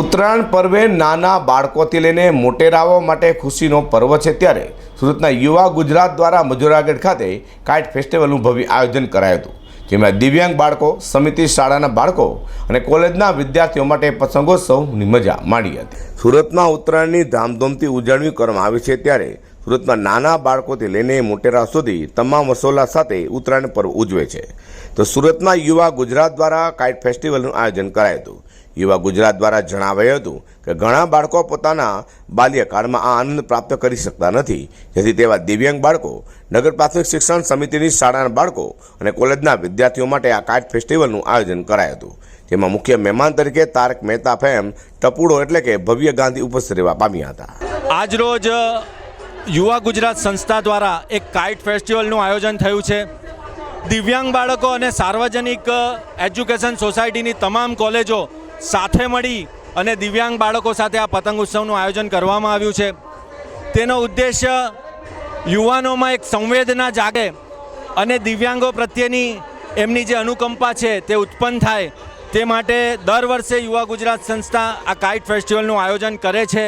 ઉત્તરાયણ પર્વે નાના બાળકોથી લઈને મોટેરાઓ માટે ખુશીનો પર્વ છે ત્યારે સુરતના યુવા ગુજરાત દ્વારા મજૂરાગઢ ખાતે કાઇટ ફેસ્ટિવલનું ભવ્ય આયોજન કરાયું હતું, જેમાં દિવ્યાંગ બાળકો, સમિતિ શાળાના બાળકો અને કોલેજના વિદ્યાર્થીઓ માટે પતંગોત્સવની મજા માણી હતી. સુરતમાં ઉત્તરાયણની ધામધૂમથી ઉજવણી કરવામાં આવી છે ત્યારે સુરતમાં નાના બાળકોથી લઈને મોટેરા સુધી તમામ વસોલા સાથે ઉત્તરાયણ પર્વ ઉજવે છે. તો સુરતમાં યુવા ગુજરાત દ્વારા કાઇટ ફેસ્ટિવલનું આયોજન કરાયું હતું યુવા ગુજરાત દ્વારા જણાવાયું હતું કે ઘણા બાળકો પોતાના બાલ્યકાળમાં આ આનંદ પ્રાપ્ત કરી શકતા નથી. જેથી તેવા દિવ્યાંગ બાળકો, નગર પ્રાથમિક શિક્ષણ સમિતિની શાળાના બાળકો અને કોલેજના વિદ્યાર્થીઓ માટે આ કાઇટ ફેસ્ટિવલનું આયોજન કરાયું હતું. જેમાં મુખ્ય મહેમાન તરીકે તારક મહેતા ફેમ, ટપુડો એટલે કે ભવ્ય ગાંધી ઉપસ્થિત રહેવા પામ્યા હતા. આજરોજ યુવા ગુજરાત સંસ્થા દ્વારા એક કાઇટ ફેસ્ટિવલનું આયોજન થયું છે. દિવ્યાંગ બાળકો અને સાર્વજનિક એજ્યુકેશન સોસાયટીની તમામ કોલેજો સાથે મળી અને દિવ્યાંગ બાળકો સાથે આ પતંગ ઉત્સવનું આયોજન કરવામાં આવ્યું છે. તેનો ઉદ્દેશ્ય યુવાનોમાં એક સંવેદના જાગે અને દિવ્યાંગો પ્રત્યેની એમની જે અનુકંપા છે તે ઉત્પન્ન થાય તે માટે દર વર્ષે યુવા ગુજરાત સંસ્થા આ કાઇટ ફેસ્ટિવલનું આયોજન કરે છે.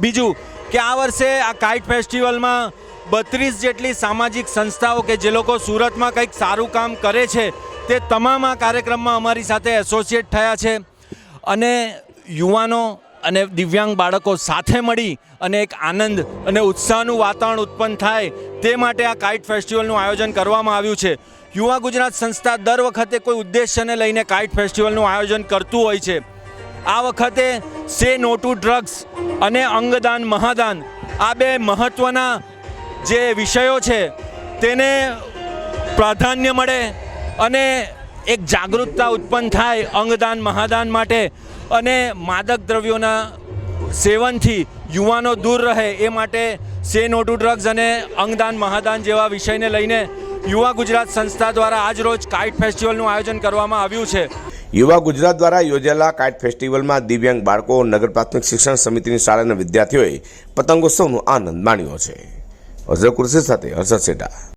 બીજું કે આ વર્ષે આ કાઇટ ફેસ્ટિવલમાં બત્રીસ જેટલી સામાજિક સંસ્થાઓ કે જે લોકો સુરતમાં કંઈક સારું કામ કરે છે તે તમામ આ કાર્યક્રમમાં અમારી સાથે એસોસિએટ થયા છે. અને યુવાનો અને દિવ્યાંગ બાળકો સાથે મળી અને એક આનંદ અને ઉત્સાહનું વાતાવરણ ઉત્પન્ન થાય તે માટે આ કાઇટ ફેસ્ટિવલનું આયોજન કરવામાં આવ્યું છે. યુવા ગુજરાત સંસ્થા દર વખતે કોઈ ઉદ્દેશ્યને લઈને કાઇટ ફેસ્ટિવલનું આયોજન કરતું હોય છે. આ વખતે સે નો ટુ ડ્રગ્સ અને અંગદાન મહાદાન આ બે મહત્ત્વના જે વિષયો છે તેને પ્રાધાન્ય મળે અને એક જાગૃતતા ઉત્પન્ન થાય અંગદાન, મહાદાન માટે અને માદક દ્રવ્યોના સેવનથી યુવાનો દૂર રહે એ માટે સે નો ટુ ડ્રગ્સ અને અંગદાન, મહાદાન જેવા વિષયને લઈને યુવા ગુજરાત સંસ્થા દ્વારા આજરોજ કાઇટ ફેસ્ટિવલનું આયોજન કરવામાં આવ્યું છે. યુવા ગુજરાત દ્વારા યોજાયેલા કાઇટ ફેસ્ટિવલમાં દિવ્યાંગ બાળકો, નગર પ્રાથમિક શિક્ષણ સમિતિની શાળાના વિદ્યાર્થીઓએ પતંગોત્સવનો આનંદ માણ્યો છે. અઝર કુરશી સાથે હર્ષદ સેટા